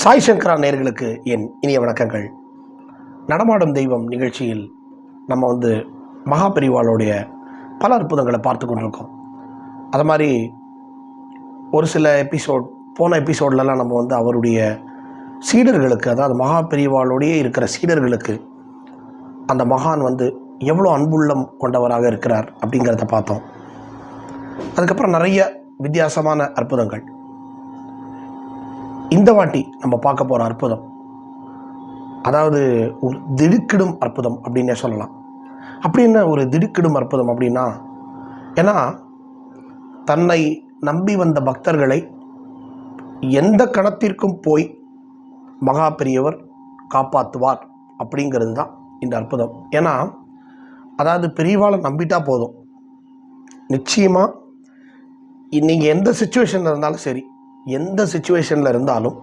சாய் சங்கரா நேர்களுக்கு என் இனிய வணக்கங்கள். நடமாடும் தெய்வம் நிகழ்ச்சியில் நம்ம வந்து மகாபெரிவாளுடைய பல அற்புதங்களை பார்த்து கொண்டிருக்கோம். அது மாதிரி ஒரு சில எபிசோட் போன எபிசோட்லலாம் நம்ம வந்து அவருடைய சீடர்களுக்கு அதாவது மகாபெரிவாளோடையே இருக்கிற சீடர்களுக்கு அந்த மகான் வந்து எவ்வளோ அன்புள்ளம் கொண்டவராக இருக்கிறார் அப்படிங்கிறத பார்த்தோம். அதுக்கப்புறம் நிறைய வித்தியாசமான அற்புதங்கள். இந்த வாட்டி நம்ம பார்க்க போகிற அற்புதம். அதாவது ஒரு திடுக்கிடும் அற்புதம் அப்படின்னே சொல்லலாம். அப்படி என்ன ஒரு திடுக்கிடும் அற்புதம் அப்படின்னா ஏன்னா தன்னை நம்பி வந்த பக்தர்களை எந்த கணத்திற்கும் போய் மகா பெரியவர் காப்பாற்றுவார் அப்படிங்கிறது தான் இந்த அற்புதம். ஏன்னா அதாவது பெரியவாளை நம்பிட்டா போதும். நிச்சயமாக நீங்கள் எந்த சுச்சுவேஷனில் இருந்தாலும் சரி எந்த சுச்சுவேஷனில் இருந்தாலும்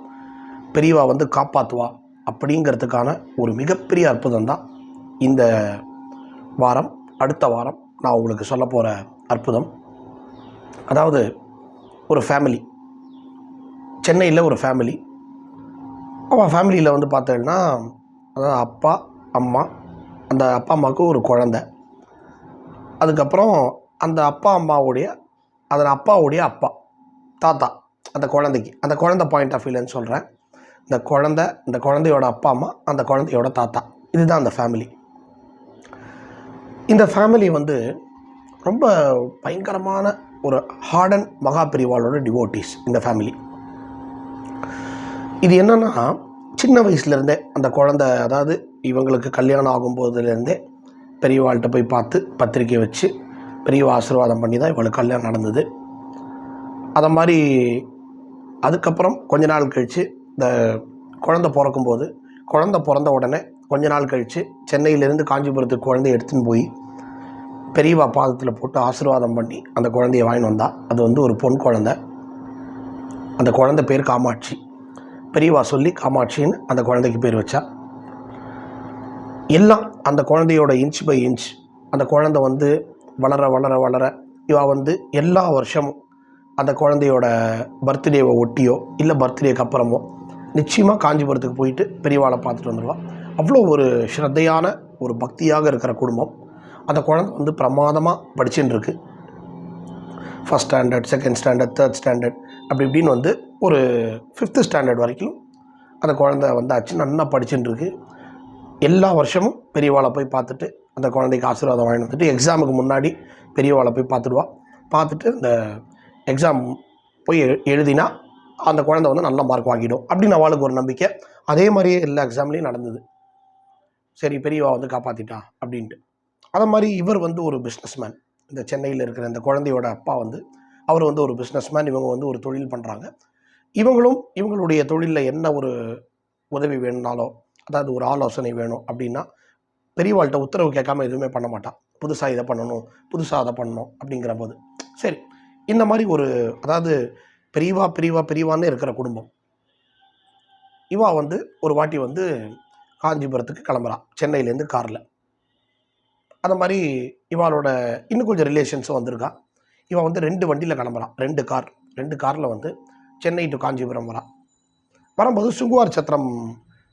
பெரியவா வந்து காப்பாற்றுவா அப்படிங்கிறதுக்கான ஒரு மிகப்பெரிய அற்புதம் தான் இந்த வாரம் அடுத்த வாரம் நான் உங்களுக்கு சொல்ல போகிற அற்புதம். அதாவது ஒரு ஃபேமிலி சென்னையில் ஒரு ஃபேமிலி அவன் ஃபேமிலியில் வந்து பார்த்தேன்னா அதாவது அப்பா அம்மா அந்த அப்பா அம்மாவுக்கு ஒரு குழந்த. அதுக்கப்புறம் அந்த அப்பா அம்மாவுடைய அதன் அப்பாவுடைய அப்பா தாத்தா. அந்த குழந்தைக்கு அந்த குழந்தை பாயிண்ட் ஆஃப் வியூலன்னு சொல்கிறேன் இந்த குழந்தை இந்த குழந்தையோட அப்பா அம்மா அந்த குழந்தையோட தாத்தா. இதுதான் அந்த ஃபேமிலி இந்த ஃபேமிலி வந்து ரொம்ப பயங்கரமான ஒரு ஹார்டன் மகா பிரிவாளோட டிவோட்டிஸ் இந்த ஃபேமிலி இது என்னென்னா சின்ன வயசுலேருந்தே அந்த குழந்தை அதாவது இவங்களுக்கு கல்யாணம் ஆகும்போதுலேருந்தே பெரியவாள்கிட்ட போய் பார்த்து பத்திரிக்கை வச்சு பெரியவா ஆசீர்வாதம் பண்ணி தான் இவளுக்கு கல்யாணம் நடந்தது. அதை மாதிரி அதுக்கப்புறம் கொஞ்ச நாள் கழித்து இந்த குழந்த பிறக்கும்போது குழந்த பிறந்த உடனே கொஞ்ச நாள் கழித்து சென்னையிலேருந்து காஞ்சிபுரத்துக்கு குழந்தைய எடுத்துன்னு போய் பெரியவா பாதத்தில் போட்டு ஆசீர்வாதம் பண்ணி அந்த குழந்தைய வாங்கிட்டு வந்தால் அது வந்து ஒரு பொன் குழந்தை. அந்த குழந்தை பேர் காமாட்சி. பெரியவா சொல்லி காமாட்சின்னு அந்த குழந்தைக்கு பேர் வச்சா. எல்லாம் அந்த குழந்தையோட இன்ச் பை இன்ச் அந்த குழந்தை வந்து வளர வளர வளர இவா வந்து எல்லா வருஷமும் அந்த குழந்தையோட பர்த்டேவை ஒட்டியோ இல்லை பர்த்டேக்கு அப்புறமோ நிச்சயமாக காஞ்சிபுரத்துக்கு போயிட்டு பெரியவாளை பார்த்துட்டு வந்துடுவான் அவ்வளோ ஒரு ஸ்ரத்தையான ஒரு பக்தியாக இருக்கிற குடும்பம். அந்த குழந்தை வந்து பிரமாதமாக படிச்சுட்டு இருக்கு first standard second standard third standard அப்படி இப்படின்னு வந்து ஒரு ஃபிஃப்த்து ஸ்டாண்டர்ட் வரைக்கும் அந்த குழந்தை வந்தாச்சு. நல்லா படிச்சுட்டு இருக்கு எல்லா வருஷமும் பெரியவாளை போய் பார்த்துட்டு அந்த குழந்தைக்கு ஆசீர்வாதம் வாங்கிட்டு வந்துட்டு எக்ஸாமுக்கு முன்னாடி பெரியவாளை போய் பார்த்துடுவா. பார்த்துட்டு அந்த எக்ஸாம் போய் எ- எழுதினா அந்த குழந்தை வந்து நல்ல மார்க் வாங்கிடும் அப்படின்னு அவளுக்கு ஒரு நம்பிக்கை. அதே மாதிரியே எல்லா எக்ஸாம்லேயும் நடந்தது. சரி பெரியவா வந்து காப்பாற்றிட்டா அப்படின்ட்டு. அதை மாதிரி இவர் வந்து ஒரு பிஸ்னஸ்மேன் இந்த சென்னையில் இருக்கிற இந்த குழந்தையோட அப்பா வந்து அவர் வந்து ஒரு பிஸ்னஸ்மேன் இவங்க வந்து ஒரு தொழில் பண்ணுறாங்க இவங்களும் இவங்களுடைய தொழிலில் என்ன ஒரு உதவி வேணும்னாலோ அதாவது ஒரு ஆலோசனை வேணும் அப்படின்னா பெரியவாள்கிட்ட உத்தரவு கேட்காம எதுவுமே பண்ண மாட்டான் புதுசாக இதை பண்ணணும் புதுசாக அதை பண்ணணும் அப்படிங்கிற போது. சரி இந்த மாதிரி ஒரு அதாவது பெரியவா பெரியவா பெரியவான்னு இருக்கிற குடும்பம். இவா வந்து ஒரு வாட்டி வந்து காஞ்சிபுரத்துக்கு கிளம்புறான் சென்னையிலேருந்து காரில். அந்த மாதிரி இவாளோட இன்னும் கொஞ்சம் ரிலேஷன்ஸும் வந்திருக்கா. இவன் வந்து ரெண்டு வண்டியில் கிளம்புறான் ரெண்டு கார். ரெண்டு காரில் வந்து சென்னை டு காஞ்சிபுரம் வரான் வரும்போது சுங்குவார் சத்திரம்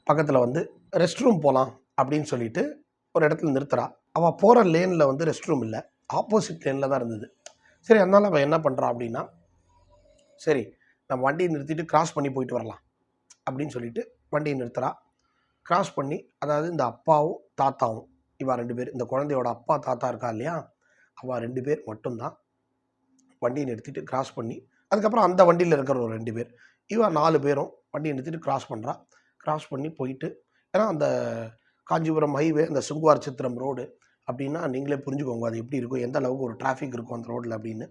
பக்கத்தில் வந்து ரெஸ்ட் ரூம் போகலாம் அப்படின்னு சொல்லிட்டு ஒரு இடத்துல நிறுத்துறா. அவள் போகிற லேனில் வந்து ரெஸ்ட் ரூம் இல்லை ஆப்போசிட் லேனில் தான் இருந்தது. சரி அதனால் அவன் என்ன பண்ணுறான் அப்படின்னா சரி நம்ம வண்டியை நிறுத்திட்டு கிராஸ் பண்ணி போயிட்டு வரலாம் அப்படின்னு சொல்லிட்டு வண்டியை நிறுத்துறா. கிராஸ் பண்ணி அதாவது இந்த அப்பாவும் தாத்தாவும் இவா ரெண்டு பேர் இந்த குழந்தையோட அப்பா தாத்தா இருக்கா இல்லையா? அவள் ரெண்டு பேர் மட்டும்தான் வண்டியை நிறுத்திட்டு கிராஸ் பண்ணி அதுக்கப்புறம் அந்த வண்டியில் இருக்கிற ஒரு ரெண்டு பேர் இவா நாலு பேரும் வண்டியை நிறுத்திட்டு கிராஸ் பண்ணுறா கிராஸ் பண்ணி போயிட்டு ஏன்னா அந்த காஞ்சிபுரம் ஹைவே அந்த சுங்குவார் சித்திரம் ரோடு அப்படின்னா நீங்களே புரிஞ்சுக்கோங்க. அது எப்படி இருக்கும்? எந்த அளவுக்கு ஒரு டிராஃபிக் இருக்கும் அந்த ரோட்டில் அப்படின்னு.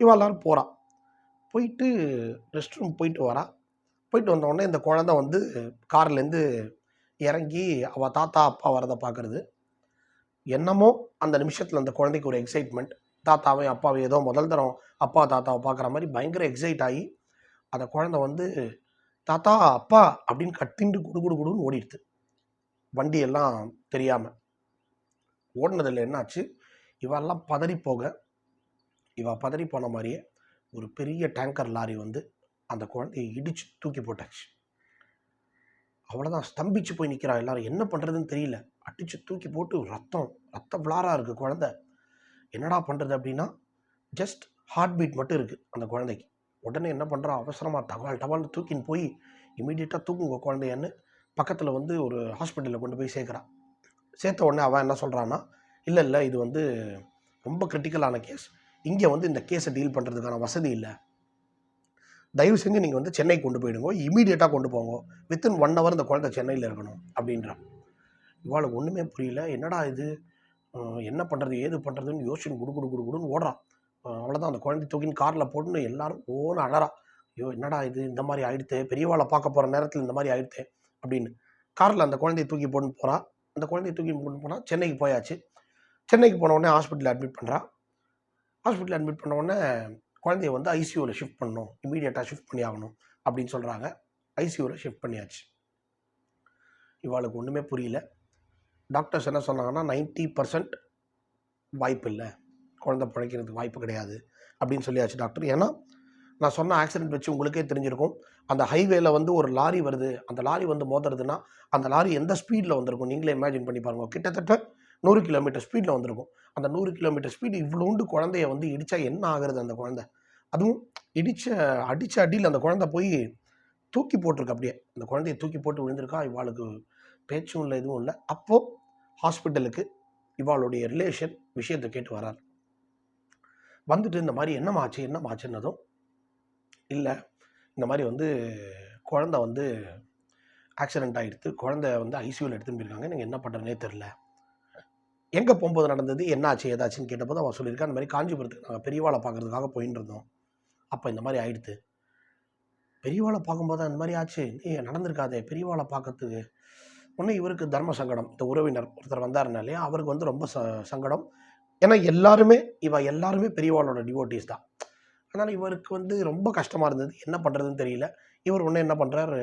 இவள் எல்லோரும் போகிறான் போயிட்டு ரெஸ்ட் ரூம் போயிட்டு வரா. போயிட்டு வந்த இந்த குழந்தை வந்து கார்லேருந்து இறங்கி அவள் தாத்தா அப்பா வரதை பார்க்குறது என்னமோ அந்த நிமிஷத்தில் அந்த குழந்தைக்கு ஒரு எக்ஸைட்மெண்ட் தாத்தாவையும் அப்பாவையும் ஏதோ முதல் தரம் அப்பா தாத்தாவை பார்க்குற மாதிரி பயங்கர எக்ஸைட் ஆகி அந்த குழந்தை வந்து தாத்தா அப்பா அப்படின்னு கத்திண்டு குடு குடு குடுன்னு ஓடிடுது. வண்டி எல்லாம் தெரியாமல் ஓடினதில் என்னாச்சு? இவெல்லாம் பதறி போக இவ பதறி போன மாதிரியே ஒரு பெரிய டேங்கர் லாரி வந்து அந்த குழந்தையை இடிச்சு தூக்கி போட்டாச்சு. அவ்வளோதான் ஸ்தம்பிச்சு போய் நிற்கிறா எல்லாரும். என்ன பண்ணுறதுன்னு தெரியல. அடித்து தூக்கி போட்டு ரத்தம் ரத்த விளாராக இருக்குது குழந்த. என்னடா பண்ணுறது அப்படின்னா ஜஸ்ட் ஹார்ட் பீட் மட்டும் இருக்குது அந்த குழந்தைக்கு. உடனே என்ன பண்ணுறா அவசரமாக தவால் டவால்னு தூக்கின்னு போய் இமீடியட்டாக தூக்குங்க குழந்தையன்னு பக்கத்தில் வந்து ஒரு ஹாஸ்பிட்டலில் கொண்டு போய் சேர்க்குறான் சேர்த்த உடனே அவன் என்ன சொல்கிறான்னா இல்லை இல்லை இது வந்து ரொம்ப கிரிட்டிக்கலான கேஸ் இங்கே வந்து இந்த கேஸை டீல் பண்ணுறதுக்கான வசதி இல்லை. தயவு செஞ்சு நீங்கள் வந்து சென்னை கொண்டு போயிடுங்க. இமீடியட்டாக கொண்டு போங்க. வித்தின் ஒன் ஹவர் இந்த குழந்தை சென்னையில் இருக்கணும். அப்படின்றான் இவாளுக்கு ஒன்றுமே புரியல. என்னடா இது? என்ன பண்ணுறது ஏது பண்ணுறதுன்னு யோசிச்சு குடு குடு குடு குடுன்னு ஓடுறான். அவ்வளோதான் அந்த குழந்தை தூக்கின்னு காரில் போட்டுன்னு எல்லாரும் ஓன்னு அழறா ஐயோ என்னடா இது? இந்த மாதிரி ஆயிடுத்து. பெரியவாளை பார்க்க போகிற நேரத்தில் இந்த மாதிரி ஆயிடுத்து. அப்படின்னு. காரில் அந்த குழந்தையை தூக்கி போட்டுன்னு போகிறான் அந்த குழந்தைய தூக்கி கொண்டு போனால் சென்னைக்கு போயாச்சு. சென்னைக்கு போன உடனே ஹாஸ்பிட்டலில் அட்மிட் பண்ணுறா ஹாஸ்பிட்டலில் அட்மிட் பண்ண உடனே குழந்தைய வந்து ஐசியூவில் ஷிஃப்ட் பண்ணணும். இமீடியட்டாக ஷிஃப்ட் பண்ணி ஆகணும் அப்படின்னு சொல்கிறாங்க ஐசியூவில் ஷிஃப்ட் பண்ணியாச்சு. இவாளுக்கு ஒன்றுமே புரியல. டாக்டர்ஸ் என்ன சொன்னாங்கன்னா 90% பர்சன்ட் வாய்ப்பு இல்லை. குழந்தை பிழைக்கிறதுக்கு வாய்ப்பு கிடையாது அப்படின்னு சொல்லியாச்சு டாக்டர் ஏன்னா நான் சொன்ன ஆக்சிடென்ட் வச்சு உங்களுக்கே தெரிஞ்சிருக்கும். அந்த ஹைவேல வந்து ஒரு லாரி வருது. அந்த லாரி வந்து மோதுறதுன்னா அந்த லாரி எந்த ஸ்பீடில் வந்திருக்கும் நீங்களே இமேஜின் பண்ணி பாருங்க. கிட்டத்தட்ட நூறு கிலோமீட்டர் ஸ்பீடில் வந்திருக்கும். அந்த நூறு கிலோமீட்டர் ஸ்பீடு இவ்வளோண்டு குழந்தைய வந்து இடித்தா என்ன ஆகுறது அந்த குழந்தை? அதுவும் இடித்த அடித்த அடியில் அந்த குழந்தை போய் தூக்கி போட்டிருக்கு அப்படியே. அந்த குழந்தைய தூக்கி போட்டு விழுந்திருக்கா இவாளுக்கு பேச்சும் இல்லை எதுவும் இல்லை. அப்போது ஹாஸ்பிட்டலுக்கு இவாளுடைய ரிலேஷன் விஷயத்தை கேட்டு வரார் வந்துட்டு இந்த மாதிரி என்னமாச்சு என்னமாச்சுன்னதும் இல்லை. இந்த மாதிரி வந்து குழந்தை வந்து ஆக்சிடென்ட் ஆகிடுது குழந்தை வந்து ஐசியூவில் எடுத்துன்னு போயிருக்காங்க. நீங்கள் என்ன பண்ணுறதுனே தெரில. எங்கே போகும்போது நடந்தது? என்னாச்சு? ஏதாச்சுன்னு கேட்டபோது அவன் சொல்லியிருக்கா இந்த மாதிரி காஞ்சிபுரத்துக்கு நாங்கள் பெரியவாளை பார்க்கறதுக்காக போயின்னு இருந்தோம். அப்போ இந்த மாதிரி ஆயிடுத்து. பெரியவாளை பார்க்கும்போது அந்த மாதிரி ஆச்சு. நீ நடந்திருக்காதே பெரியவாளை பார்க்கறதுக்கு. ஒன்று இவருக்கு தர்ம சங்கடம். இந்த உறவினர் ஒருத்தர் வந்தாருனாலே அவருக்கு வந்து ரொம்ப ச சங்கடம். ஏன்னா எல்லாருமே இவ எல்லாருமே பெரியவாளோட டிவோட்டிஸ் தான். அதனால் இவருக்கு வந்து ரொம்ப கஷ்டமாக இருந்தது. என்ன பண்ணுறதுன்னு தெரியல. இவர் ஒன்று என்ன பண்ணுறாரு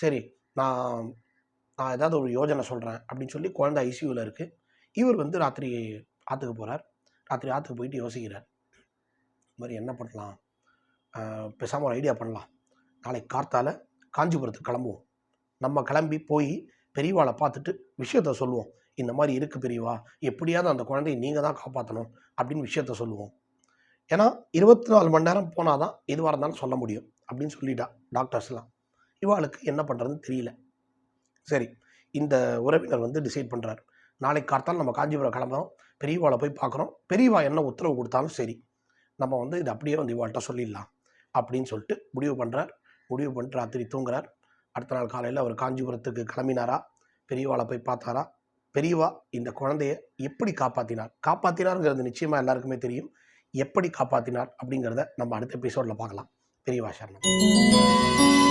சரி நான் நான் ஏதாவது ஒரு யோஜனை சொல்கிறேன் அப்படின்னு சொல்லி குழந்தை ஐசியூவில் இருக்குது இவர் வந்து ராத்திரி ஆற்றுக்கு போகிறார் ராத்திரி ஆற்றுக்கு போயிட்டு யோசிக்கிறார். இது மாதிரி என்ன பண்ணலாம்? பேசாமல் ஒரு ஐடியா பண்ணலாம். நாளைக்கு கார்த்தால் காஞ்சிபுரத்துக்கு கிளம்புவோம். நம்ம கிளம்பி போய் பெரியவாளை பார்த்துட்டு விஷயத்த சொல்லுவோம். இந்த மாதிரி இருக்குது பெரியவா எப்படியாவது அந்த குழந்தையை நீங்கள் தான் காப்பாற்றணும் அப்படின்னு விஷயத்த சொல்லுவோம். ஏன்னா இருபத்தி நாலு மணி நேரம் போனால் தான் எதுவாக இருந்தாலும் சொல்ல முடியும் அப்படின்னு சொல்லிட்டா டாக்டர்ஸ்லாம் இவாளுக்கு என்ன பண்ணுறதுன்னு தெரியல. சரி இந்த உறவினர் வந்து டிசைட் பண்ணுறாரு நாளைக்கு கார்த்தால் நம்ம காஞ்சிபுரம் கிளம்புறோம் பெரியவாளை போய் பார்க்குறோம். பெரியவா என்ன உத்தரவு கொடுத்தாலும் சரி நம்ம வந்து இது அப்படியே வந்து இவாள்கிட்ட சொல்லிடலாம் அப்படின்னு சொல்லிட்டு முடிவு பண்ணுறார் முடிவு பண்ணிட்டு ராத்திரி தூங்குறார். அடுத்த நாள் காலையில் அவர் காஞ்சிபுரத்துக்கு கிளம்பினாரா? பெரியவாளை போய் பார்த்தாரா? பெரியவா இந்த குழந்தைய எப்படி காப்பாற்றினார் காப்பாற்றினாருங்கிறது நிச்சயமாக எல்லாருக்குமே தெரியும். எப்படி காப்பாற்றினார் அப்படிங்கிறத நம்ம அடுத்த எபிசோடில் பார்க்கலாம். பெரியவா சரணம்.